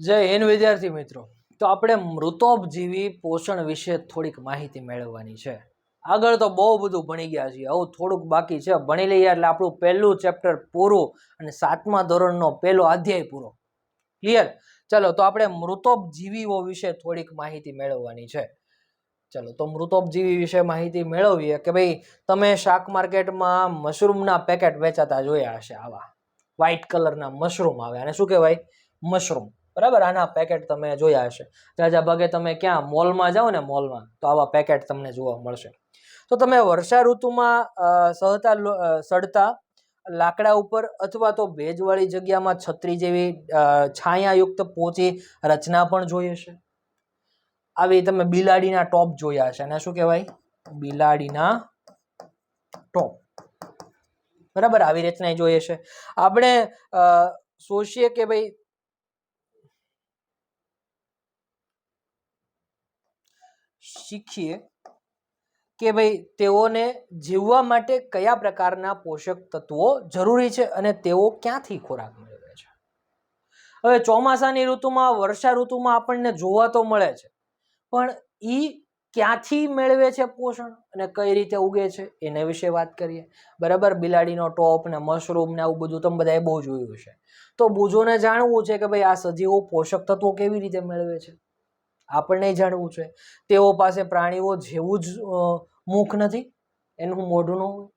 જય હિન્દ વિદ્યાર્થી મિત્રો. તો આપણે મૃતોપજીવી પોષણ વિશે થોડીક માહિતી મેળવવાની છે. આગળ તો બહુ બધું ભણી ગયા છીએ. આવું થોડુંક બાકી છે. ભણી લઈએ એટલે આપણું પહેલું ચેપ્ટર પૂરું અને સાતમા ધોરણનો પહેલો અધ્યાય પૂરો. ક્લિયર ચલો, તો આપણે મૃતોપજીવીઓ વિશે થોડીક માહિતી મેળવવાની છે. ચલો, તો મૃતોપજીવી વિશે માહિતી મેળવીએ કે ભાઈ, તમે શાક માર્કેટમાં મશરૂમના પેકેટ વેચાતા જોયા હશે આવા. વ્હાઇટ કલરના મશરૂમ આવે. અને શું કહેવાય? મશરૂમ. બરાબર? આના પેકેટ તમે જોયા હશે. જાજા ભાગે તમે ક્યાં? મોલમાં જાઓ ને મોલમાં તો આવા પેકેટ તમને જોવા મળશે. તો તમે વર્ષા ઋતુમાં સહતા સડતા, લાકડા ઉપર અથવા તો ભેજવાળી જગ્યામાં છત્રી જેવી છાયાયુક્ત પોચી રચના પણ જોઈ હશે. આવી તમે બિલાડીના ટોપ જોયા હશે. અને શું કહેવાય? બિલાડીના ટોપ. બરાબર? આવી રચના જોઈએ છે આપણે સોચીએ કે ભાઈ શીખીએ કે ભાઈ તેઓને જીવવા માટે કયા પ્રકારના પોષક તત્વો જરૂરી છે અને તેઓ ક્યાંથી ખોરાક મેળવે છે? હવે ચોમાસાની ઋતુમાં, વર્ષા ઋતુમાં આપણને જોવા તો મળે છે, પણ એ ક્યાંથી મેળવે છે પોષણ અને કઈ રીતે ઉગે છે એના વિશે વાત કરીએ. બરાબર? બિલાડીનો ટોપ ને મશરૂમ ને આવું બધું તમે બધાએ બહુ જોયું છે તો બુજોને જાણવું છે કે ભાઈ આ સજીવો પોષક તત્વો કેવી રીતે મેળવે છે? આપણને જાણવું છે. તેઓ પાસે પ્રાણીઓ જેવું જ મુખ નથી. એનું મોઢું ન હોય.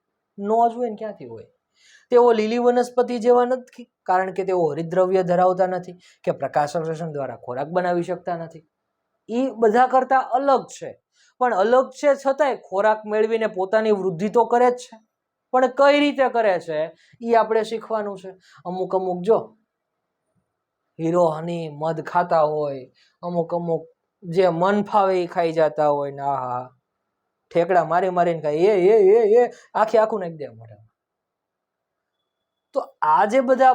જ હોય ને ક્યાંથી હોય? તેઓ લીલી વનસ્પતિ જેવા નથી, કારણ કે તેઓ હરિદ્રવ્ય ધરાવતા નથી, કે પ્રકાશ દ્વારા ખોરાક બનાવી શકતા નથી. એ બધા કરતાં અલગ છે. પણ અલગ છે છતાંય ખોરાક મેળવીને પોતાની વૃદ્ધિ તો કરે જ છે. પણ કઈ રીતે કરે છે? એ આપણે શીખવાનું છે. અમુક અમુક જો, હીરો, હની, મધ ખાતા હોય, અમુક અમુક જે મન ફાવે એ ખાઈ જતા હોય ને, આહા ઠેકડા મારી મારીને ખાય એ એ એ એ, આખી આખું નાખી દે મોઢામાં. તો આ જે બધા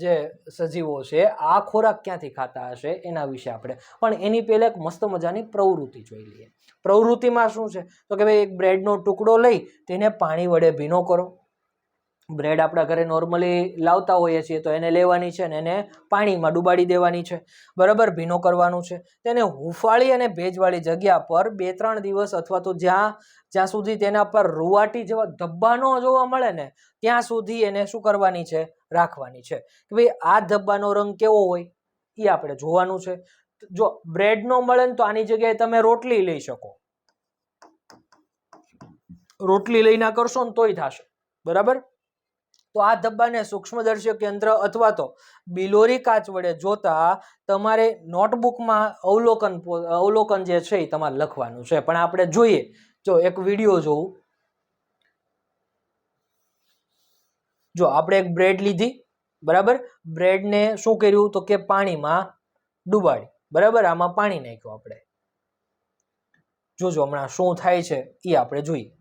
જે સજીવો છે, આ ખોરાક ક્યાંથી ખાતા હશે? એના વિશે આપણે. પણ એની પહેલાં એક મસ્ત મજાની પ્રવૃત્તિ જોઈ લઈએ. પ્રવૃત્તિમાં શું છે? તો કે ભાઈ એક બ્રેડનો ટુકડો લઈ તેને પાણી વડે ભીનો કરો. બ્રેડ આપણા ઘરે નોર્મલી લાવતા હોઈએ છીએ, તો એને લેવાની છે ને એને પાણીમાં ડુબાડી દેવાની છે. બરાબર? ભીનો કરવાનું છે. તેને હુંફાળી અને ભેજવાળી જગ્યા પર બે ત્રણ દિવસ અથવા તો જ્યાં જ્યાં સુધી તેના પર રૂવાટી જેવા ધબ્બા ન જોવા મળે ને, ત્યાં સુધી એને શું કરવાની છે? રાખવાની છે. કે ભાઈ, આ ધબ્બાનો રંગ કેવો હોય? એ આપણે જોવાનું છે. જો બ્રેડ ન મળે ને તો આની જગ્યાએ તમે રોટલી લઈ શકો. રોટલી લઈને કરશો ને તોય થશે. બરાબર? તો આ ધબ્બાને સૂક્ષ્મદર્શક યંત્ર અથવા તો બિલોરી કાચ વડે જોતા તમારે નોટબુકમાં અવલોકન અવલોકન જે છે એ તમારે લખવાનું છે. પણ આપણે જોઈએ, જો એક વીડિયો જોવું જો આપણે એક બ્રેડ લીધી, બરાબર? બ્રેડને શું કર્યું તો કે પાણીમાં ડુબાડી. બરાબર? આમાં પાણી નાખ્યું આપણે. જોજો હમણાં શું થાય છે એ આપણે જોઈએ.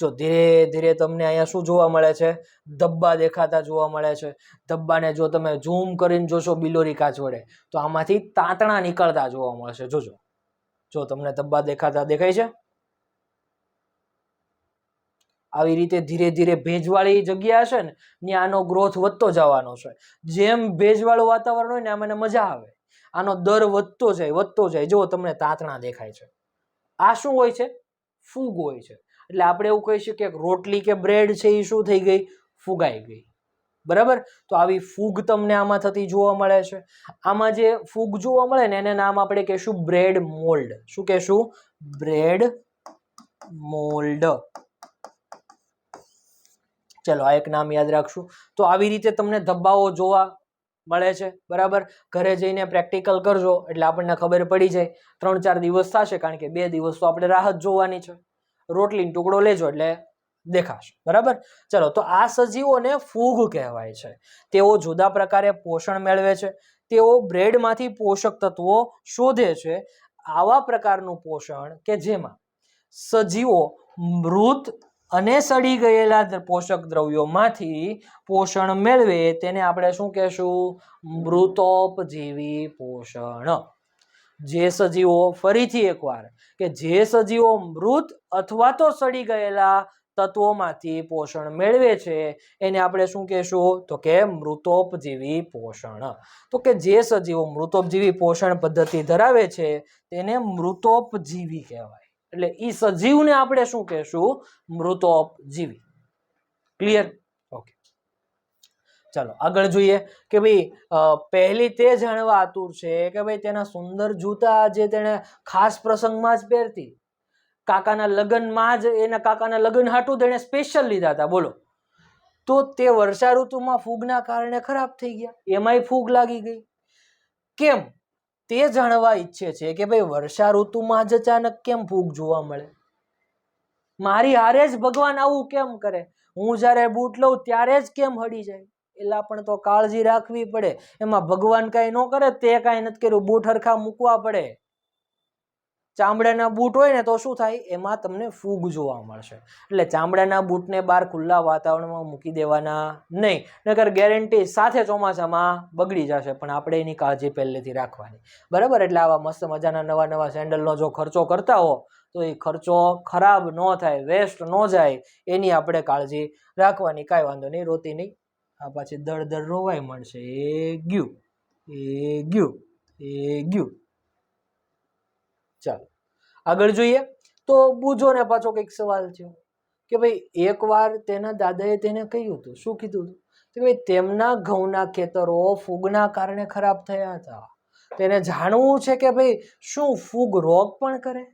જો ધીરે ધીરે તમને અહીંયા શું જોવા મળે છે? ધબ્બા દેખાતા જોવા મળે છે. ધબ્બાને જો તમે ઝૂમ કરીને જોશો બિલોરી કાચ વડે, તો આમાંથી તાંતણા નીકળતા જોવા મળશે. જોજો. જો તમને ધબ્બા દેખાતા દેખાય છે? આવી રીતે ધીરે ધીરે ભેજવાળી જગ્યા હશે ને, ત્યાં આનો ગ્રોથ વધતો જવાનો છે. જેમ ભેજવાળું વાતાવરણ હોય ને, આમ એને મજા આવે. આનો દર વધતો જાય વધતો જાય. જો તમને તાંતણા દેખાય છે. આ શું હોય છે? ફૂગ હોય છે. એટલે આપણે એવું કહી શકીએ કે રોટલી કે બ્રેડ છે એ શું થઈ ગઈ? ફુગાઈ ગઈ. બરાબર? તો આવી ફૂગ તમને આમાં થતી જોવા મળે છે. આમાં જે ફૂગ જોવા મળે ને એને નામ આપણે કહેશું બ્રેડ મોલ્ડ. શું કહેશું? Bread mould. ચલો, આ એક નામ યાદ રાખશું. તો આવી રીતે તમને ધબ્બાઓ જોવા મળે છે. બરાબર? ઘરે જઈને પ્રેક્ટિકલ કરજો, એટલે આપણને ખબર પડી જાય. ત્રણ ચાર દિવસ થશે, કારણ કે બે દિવસ તો આપણે રાહત જોવાની છે. રોટલીનો ટુકડો લેજો એટલે દેખાશે. બરાબર? ચલો, તો આ સજીવોને ફૂગ કહેવાય છે. તેઓ જુદા પ્રકારે પોષણ મેળવે છે. તેઓ બ્રેડમાંથી પોષક તત્વો શોધે છે. આવા પ્રકારનું પોષણ કે જેમાં સજીવો મૃત અને સડી ગયેલા પોષક દ્રવ્યોમાંથી પોષણ મેળવે, તેને આપણે શું કહેશું? મૃતોપજીવી પોષણ. જે સજીવો ફરીથી એકવાર કે જે સજીવો મૃત અથવા તો સડી ગયેલા તત્વોમાંથી પોષણ મેળવે છે, એને આપણે શું કહેશું? તો કે મૃતોપજીવી પોષણ. તો કે જે સજીવો મૃતોપજીવી પોષણ પદ્ધતિ ધરાવે છે, તેને મૃતોપજીવી કહેવાય. એટલે એ સજીવને આપણે શું કહેશું? મૃતોપજીવી. ક્લિયર ચાલો, આગળ જોઈએ કે ભાઈ પહેલી તે જાણવા આતુર છે કે ભાઈ, તેના સુંદર જૂતા જે તેણે ખાસ પ્રસંગમાં જ પહેરતી. કાકાના લગ્નમાં જ એના કાકાના લગ્ન હાટું તેણે સ્પેશિયલ લીધા હતા, બોલો. તો તે વર્ષા ઋતુમાં ફૂગના કારણે ખરાબ થઈ ગયા, એમાંય ફૂગ લાગી ગઈ. કેમ? તે જાણવા ઈચ્છે છે કે ભાઈ, વર્ષા ઋતુમાં જ અચાનક કેમ ફૂગ જોવા મળે? મારી હારે જ ભગવાન આવું કેમ કરે? હું જ્યારે બૂટ લઉં ત્યારે જ કેમ હડી જાય? એલા પણ તો કાળજી રાખવી પડે. એમાં ભગવાન કાંઈ ન કરે, તે કાંઈ નથી કર્યું. બૂટ હરખા મૂકવા પડે. ચામડાના બૂટ હોય ને તો શું થાય? એમાં તમને ફૂગ જોવા મળશે. એટલે ચામડાના બૂટને બહાર ખુલ્લા વાતાવરણમાં મૂકી દેવાના નહીં. નકર ગેરંટી સાથે ચોમાસામાં બગડી જશે, પણ આપણે એની કાળજી પહેલેથી રાખવાની. બરાબર? એટલે આવા મસ્ત મજાના નવા નવા સેન્ડલનો જો ખર્ચો કરતા હો, તો એ ખર્ચો ખરાબ ન થાય, વેસ્ટ ન જાય. એની આપણે કાળજી રાખવાની. કાંઈ વાંધો નહીં. રોતી નહીં આ પાછી દળ દળ રોવાય મળશે. એ ગયું. એ ગયું. એ ગયું. ચાલો. આગળ જોઈએ. તો બુજો ને પાછો કંઈક સવાલ થયો કે ભાઈ, એકવાર તેના દાદાએ તેને કહ્યું હતું. શું કીધું હતું? કે ભાઈ, તેમના ઘઉંના ખેતરો ફૂગના કારણે ખરાબ થયા હતા. તેને જાણવું છે કે ભાઈ, શું ફૂગ રોગ પણ કરે?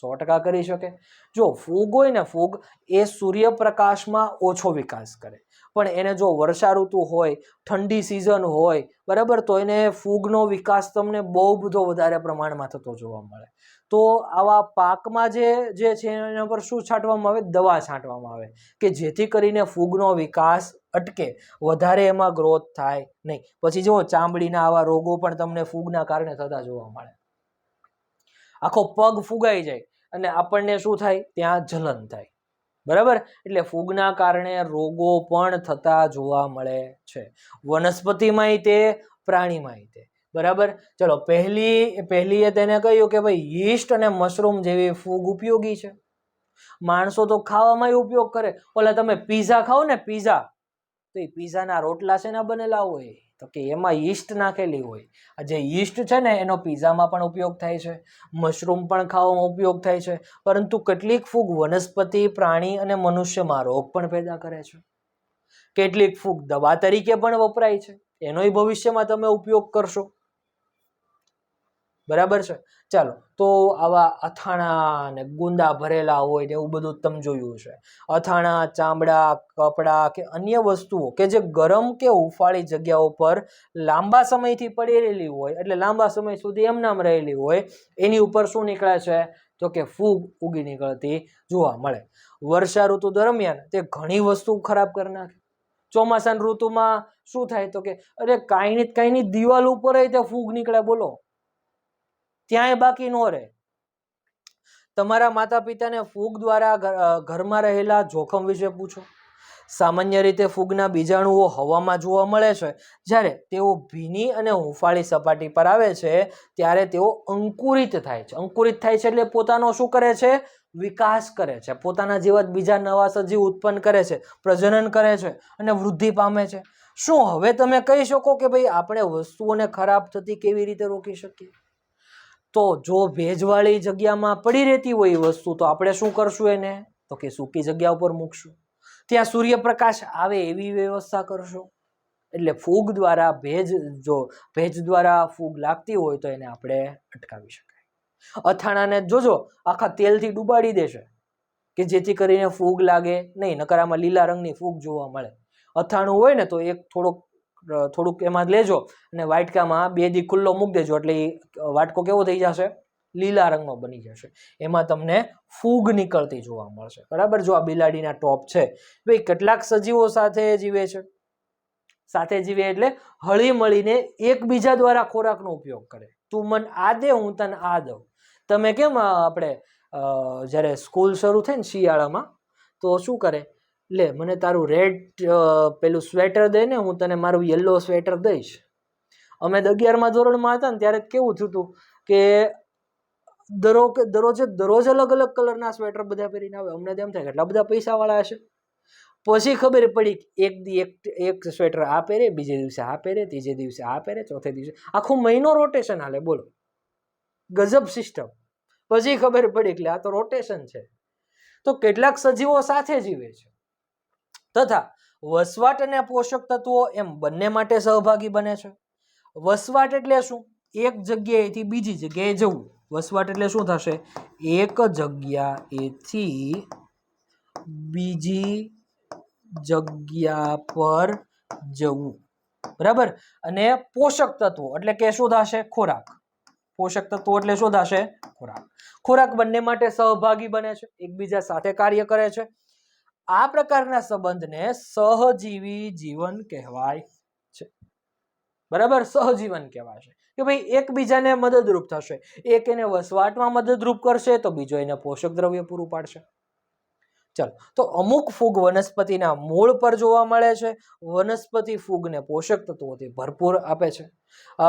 સો ટકા કરી શકે. જો ફૂગ હોય ને ફૂગ, એ સૂર્યપ્રકાશમાં ઓછો વિકાસ કરે. પણ એને જો વર્ષા ઋતુ હોય, ઠંડી સિઝન હોય, બરાબર, તો એને ફૂગનો વિકાસ તમને બહુ બધો વધારે પ્રમાણમાં થતો જોવા મળે. તો આવા પાકમાં જે જે છે એના પર શું છાંટવામાં આવે? દવા છાંટવામાં આવે. કે જેથી કરીને ફૂગનો વિકાસ અટકે, વધારે એમાં ગ્રોથ થાય નહીં. પછી જુઓ ચામડીના આવા રોગો પણ તમને ફૂગના કારણે થતા જોવા મળે. આખો પગ ફૂગાઈ જાય અને આપણને શું થાય? ત્યાં જલન થાય. બરાબર? એટલે ફૂગના કારણે રોગો પણ થતા જોવા મળે છે. વનસ્પતિમાંય તે પ્રાણીમાંય તે. બરાબર? ચલો, પહેલી, પહેલીએ તેને કહ્યું કે ભાઈ, યીસ્ટ અને મશરૂમ જેવી ફૂગ ઉપયોગી છે. માણસો તો ખાવામાં ઉપયોગ કરે. ઓલા તમે પીઝા ખાઓ ને, પીઝા. તો એ પીઝાના રોટલા શેના બનેલા હોય. તો કે એમાં ઈસ્ટ નાખેલી હોય. આ જે ઈસ્ટ છે ને, એનો પીઝામાં પણ ઉપયોગ થાય છે. મશરૂમ પણ ખાવામાં ઉપયોગ થાય છે. પરંતુ કેટલીક ફૂગ વનસ્પતિ, પ્રાણી અને મનુષ્યમાં રોગ પણ પેદા કરે છે. કેટલીક ફૂગ દવા તરીકે પણ વપરાય છે. એનોય ભવિષ્યમાં તમે ઉપયોગ કરશો. બરાબર છે? ચાલો, તો આવા અથાણા ને ગુંદા ભરેલા હોય ને એવું બધું તમે જોયું છે અથાણા, ચામડા, કપડાં કે અન્ય વસ્તુઓ કે જે ગરમ કે ઉફાળી જગ્યાઓ પર લાંબા સમયથી પડી રહેલી હોય, એટલે લાંબા સમય સુધી એમનામ રહેલી હોય, એની ઉપર શું નીકળે છે? તો કે ફૂગ ઉગી નીકળતી જોવા મળે. વર્ષા ઋતુ દરમિયાન તે ઘણી વસ્તુ ખરાબ કરી નાખે. ચોમાસાની ઋતુમાં શું થાય? તો કે અરે કાંઈ ની કાંઈની દિવાલ ઉપર તે ફૂગ નીકળે, બોલો. ત્યાંય બાકી ન રહે. તમારા માતા પિતાને ફૂગ દ્વારા ઘરમાં રહેલા જોખમ વિશે પૂછો. સામાન્ય રીતે ફૂગના બીજાણુઓ હવામાં જોવા મળે છે. જ્યારે તેઓ ભીની અને હુંફાળી સપાટી પર આવે છે, ત્યારે તેઓ અંકુરિત થાય છે. અંકુરિત થાય છે એટલે પોતાનો શું કરે છે? વિકાસ કરે છે. પોતાના જેવા બીજા નવા સજીવ ઉત્પન્ન કરે છે, પ્રજનન કરે છે અને વૃદ્ધિ પામે છે. શું હવે તમે કહી શકો કે ભાઈ આપણે વસ્તુઓને ખરાબ થતી કેવી રીતે રોકી શકીએ? તો જો ભેજવાળી જગ્યામાં પડી રહેતી હોય એ વસ્તુ, તો આપણે શું કરશું એને? તો કે સૂકી જગ્યા ઉપર મૂકશું. ત્યાં સૂર્યપ્રકાશ આવે એવી વ્યવસ્થા કરશો. એટલે ફૂગ દ્વારા ભેજ, જો ભેજ દ્વારા ફૂગ લાગતી હોય તો એને આપણે અટકાવી શકાય. અથાણાને જોજો, આખા તેલથી ડૂબાડી દેશે કે જેથી કરીને ફૂગ લાગે નહીં, નકર આમાં લીલા રંગની ફૂગ જોવા મળે. અથાણું હોય ને તો એક થોડોક થોડુંક એમાં લેજો અને વાટકામાં બે દી ખુલ્લો મૂકી દેજો. એટલે એ વાટકો કેવો થઈ જશે? લીલા રંગનો બની જશે. એમાં તમને ફૂગ નીકળતી જોવા મળશે. બરાબર? જો આ બિલાડીના ટોપ છે. ભાઈ કેટલાક સજીવો સાથે જીવે છે. સાથે જીવે એટલે હળી મળીને એકબીજા દ્વારા ખોરાકનો ઉપયોગ કરે. તું મન આ દે, હું તને આ દઉં. તમે કેમ આપણે જ્યારે સ્કૂલ શરૂ થાય ને શિયાળામાં, તો શું કરે? લે, મને તારું રેડ પેલું સ્વેટર દે ને, હું તને મારું યલો સ્વેટર દઈશ. અમે અગિયારમાં ધોરણમાં હતા ને, ત્યારે કેવું થયું હતું કે દરો દરરોજે દરરોજ અલગ અલગ કલરના સ્વેટર બધા પહેરીને આવે. અમને તેમ થાય એટલા બધા પૈસાવાળા હશે. પછી ખબર પડી એક દી એક એક સ્વેટર આ પહેરે, બીજે દિવસે આ પહેરે, ત્રીજે દિવસે આ પહેરે, ચોથે દિવસે. આખો મહિનો રોટેશન હાલે, બોલો. ગજબ સિસ્ટમ પછી ખબર પડી એટલે આ તો રોટેશન છે. તો કેટલાક સજીવો સાથે જીવે છે. તથા વસવાટ અને પોષક તત્વો એમ બંને માટે સહભાગી બને છે. વસવાટ એટલે શું? એક જગ્યાએથી બીજી જગ્યાએ જવું. વસવાટ એટલે શું થશે? એક જગ્યાએથી બીજી જગ્યા પર જવું. બરાબર? અને પોષક તત્વો એટલે કે શું થશે? ખોરાક. પોષક તત્વો એટલે શું થશે? ખોરાક. ખોરાક બંને માટે સહભાગી બને છે. એકબીજા સાથે કાર્ય કરે છે. આ પ્રકારના સંબંધને સહજીવી જીવન કહેવાય છે. બરાબર? સહજીવન કહેવાય છે કે ભાઈ, એકબીજાને મદદરૂપ થશે. એક એને વસવાટમાં મદદરૂપ કરશે, તો બીજો એને પોષક દ્રવ્ય પૂરું પાડશે. ચાલો, તો અમુક ફૂગ વનસ્પતિના મૂળ પર જોવા મળે છે. વનસ્પતિ ફૂગને પોષક તત્વોથી ભરપૂર આપે છે.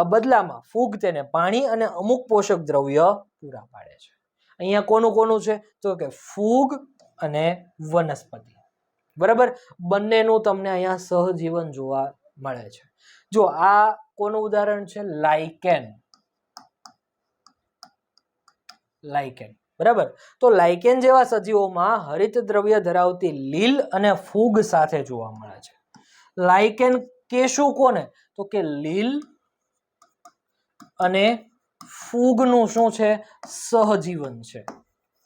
બદલામાં ફૂગ તેને પાણી અને અમુક પોષક દ્રવ્ય પૂરા પાડે છે. અહીંયા કોનું કોનું છે? તો કે ફૂગ અને વનસ્પતિ. બરાબર? બંનેનું તમને અહીંયા સહજીવન જોવા મળે છે. જો આ કોનું ઉદાહરણ છે? લાઇકેન. લાઇકેન. બરાબર? તો લાઇકેન જેવા સજીવોમાં હરિત દ્રવ્ય ધરાવતી લીલ અને ફૂગ સાથે જોવા મળે છે. લાઇકેન કેશું કોને? તો કે લીલ અને ફૂગનું શું છે? સહજીવન છે.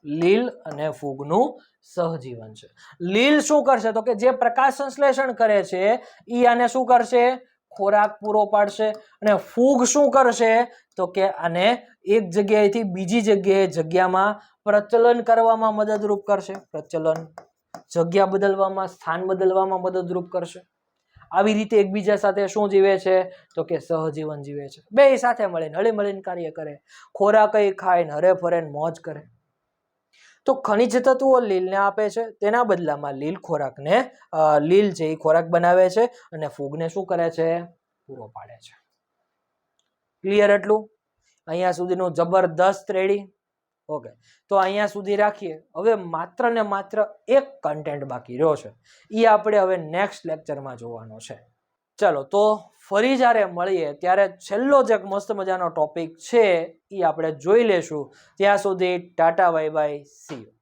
લીલ અને ફૂગનું સહજીવન છે. લીલ શું કરશે? તો કે જે પ્રકાશ સંશ્લેષણ કરે છે એ આને શું કરશે? ખોરાક પૂરો પાડશે. અને ફૂગ શું કરશે? તો કે આને એક જગ્યાએથી બીજી જગ્યાએ જગ્યામાં પ્રચલન કરવામાં મદદરૂપ કરશે. પ્રચલન જગ્યા બદલવામાં, સ્થાન બદલવામાં મદદરૂપ કરશે. આવી રીતે એકબીજા સાથે શું જીવે છે? તો કે સહજીવન જીવે છે. બે સાથે મળીને હળી મળીને કાર્ય કરે. ખોરાક ખાય ને હરે ફરે મોજ કરે. તો ખનિજ તત્વો લીલને આપે છે. તેના બદલામાં લીલ ખોરાકને લીલ એ ખોરાક બનાવે છે અને ફૂગને શું કરે છે? પૂરો પાડે છે. ક્લિયર એટલું? અહીંયા સુધીનું જબરદસ્ત રેડી. ઓકે તો અહીંયા સુધી રાખીએ. હવે માત્ર ને માત્ર એક કન્ટેન્ટ બાકી રહ્યો છે. એ આપણે હવે નેક્સ્ટ લેક્ચરમાં જોવાનો છે. ચલો, તો ફરી જ્યારે મળીએ, ત્યારે છેલ્લો જે મસ્ત મજાનો ટોપિક છે એ આપણે જોઈ લેશું. ત્યાં સુધી tata bye bye see you